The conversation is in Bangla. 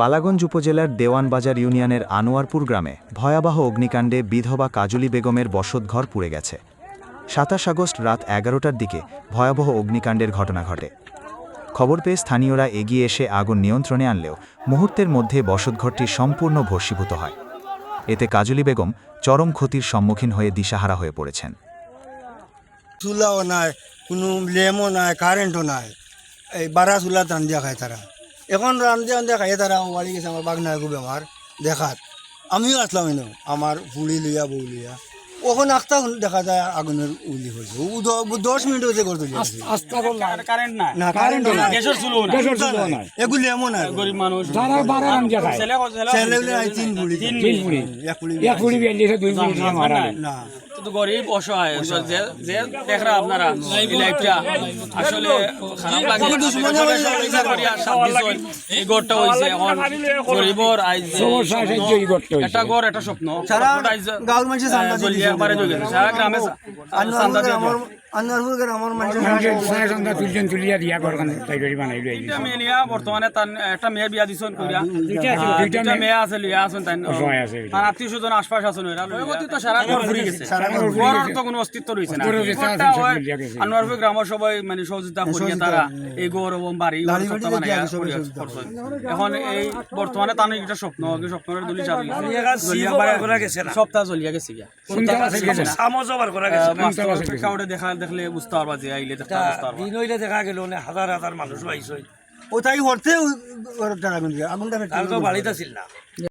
বালাগঞ্জ উপজেলার দেওয়ানবাজার ইউনিয়নের আনোয়ারপুর গ্রামে ভয়াবহ অগ্নিকাণ্ডে বিধবা কাজলী বেগমের বসতঘর পুড়ে গেছে। সাতাশ আগস্ট রাত এগারোটার দিকে ভয়াবহ অগ্নিকাণ্ডের ঘটনা ঘটে। খবর পেয়ে স্থানীয়রা এগিয়ে এসে আগুন নিয়ন্ত্রণে আনলেও মুহূর্তের মধ্যে বসতঘরটি সম্পূর্ণ ভস্মীভূত হয়। এতে কাজলী বেগম চরম ক্ষতির সম্মুখীন হয়ে দিশাহারা হয়ে পড়েছেন। চুলাও নাই, কোনো লেমও নাই, কারেন্টও নাই। এই বারা চুলাত রান্ধিয়া খায় তারা। এখন রান্ধিয়া রান্ধিয়া খাই তারা বাড়ি গেছে আমার বাগনা একো বেমার দেখাত। আমিও আসলাম এনে আমার ফুলি লইয়া বউ লইয়া। ওখানে আখতা দেখা যায় আগুনের উলি হয়েছে দশ মিনিট হয়েছে করতে কারেন্ট না গ্যাসের চুলো না চুলো এগুলি এমন নাই। গরিব মানুষ যারা বারা রান্ধিয়া খায়। ছেলে ছেলে তিন বুড়ি তিন তিন এক বিয়াল্লিশে দুই মারা না। গরিব অসহায়। যে যে দেখরা আপনারা। লাইফটা আসলে খারাপ লাগে। এই হইছে এখন গরিবর আইজ। একটা একটা স্বপ্ন সারা গাঁওর। সারা গ্রামে দিয়ে আমার আন্নারপুর আমার মানুষের মানুষের সাড়ে সন্ধ্যা তুলছেন তুলিয়া দিয়া ঘর তৈরি বানাই লই দুইটা মেয়ে বর্তমানে তার একটা মেয়ে বিয়া দিছেন কইরা দুইটা আছে, আহ, দুইটা দুইটা মেয়ে- মেয়ে আছে লইয়া আছেন তাই আছে তার আত্মীয় স্বজন আশপাশ আছেন এরা লইয়া। তো সারা ঘর ঘুরে গেছে। ঘর ঘুরে ঘরের গেছে। তো কোনো অস্তিত্ব রয়েছে না ঘরের ভিতরে ঘরটা আছে, সব মিলিয়া গেছে। আনোয়ারপুর গ্রামের সবাই মানে সহযোগিতা করিয়া তারা। এই গৌর বাড়ি দাড়ি সবটা বাড়ি বানাইয়া দিয়ে সবাই করিয়া সহযোগিতা করছেন। এখন এই বর্তমানে তার একটা স্বপ্ন স্বপ্নের দলি সপ্তাহ জ্বলিয়া গেছে গিয়া। দেখা দেখলে বুঝতে পারবা যে আইলে দেখতে বুঝতে পারবা। দিন হইলে দেখা গেল না হাজার হাজার মানুষ বাইছ ওই তাই হরতে আগুনটা বাড়িতে ছিল না।